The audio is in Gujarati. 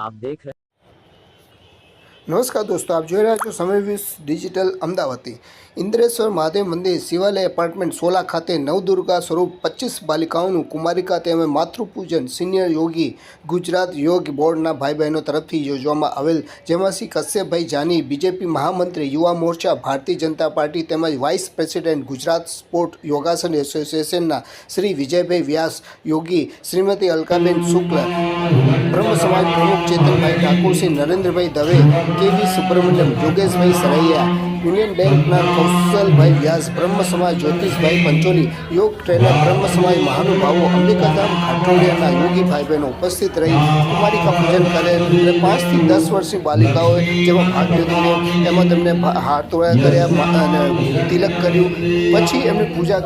आप देख रहे નમસ્કાર દોસ્તો, આપ જોઈ રહ્યા છો સમય વીસ ડિજિટલ અમદાવાદથી. ઇન્દ્રેશ્વર મહાદેવ મંદિર શિવાલય એપાર્ટમેન્ટ સોલા ખાતે નવદુર્ગા સ્વરૂપ પચીસ બાલિકાઓનું કુમારિકા તેમજ માતૃપૂજન સિનિયર યોગી ગુજરાત યોગ બોર્ડના ભાઈ બહેનો તરફથી યોજવામાં આવેલ, જેમાં શ્રી કશ્યપભાઈ જાની, બીજેપી મહામંત્રી, યુવા મોરચા, ભારતીય જનતા પાર્ટી તેમજ vice president Gujarat sport Yogasana એસોસિએશનના શ્રી વિજયભાઈ વ્યાસ, યોગી શ્રીમતી અલકાબેન શુક્લ, બ્રહ્મ સમાજ પ્રમુખ ચેતનભાઈ ઠાકોર, શ્રી નરેન્દ્રભાઈ દવે કેવી સુબ્રમણ્યમ યોગેશભાઈ સરૈયા યુનિયન બેંકના કૌશલભાઈ વ્યાસ, બ્રહ્મ સમાજ જ્યોતિષભાઈ પંચોલી, યોગ ટ્રેનર બ્રહ્મ સમાજ મહાનુભાવો, અંબિકાધામ ખાટોડિયાના યોગી ભાઈ બહેનો ઉપસ્થિત રહી કુમારિકા પૂજન કરે. અને પાંચથી દસ વર્ષની બાલિકાઓએ જેમાં ભાગ લીધો એમાં તેમને હાર તોડ્યા કર્યા અને તિલક કર્યું. પછી એમની પૂજા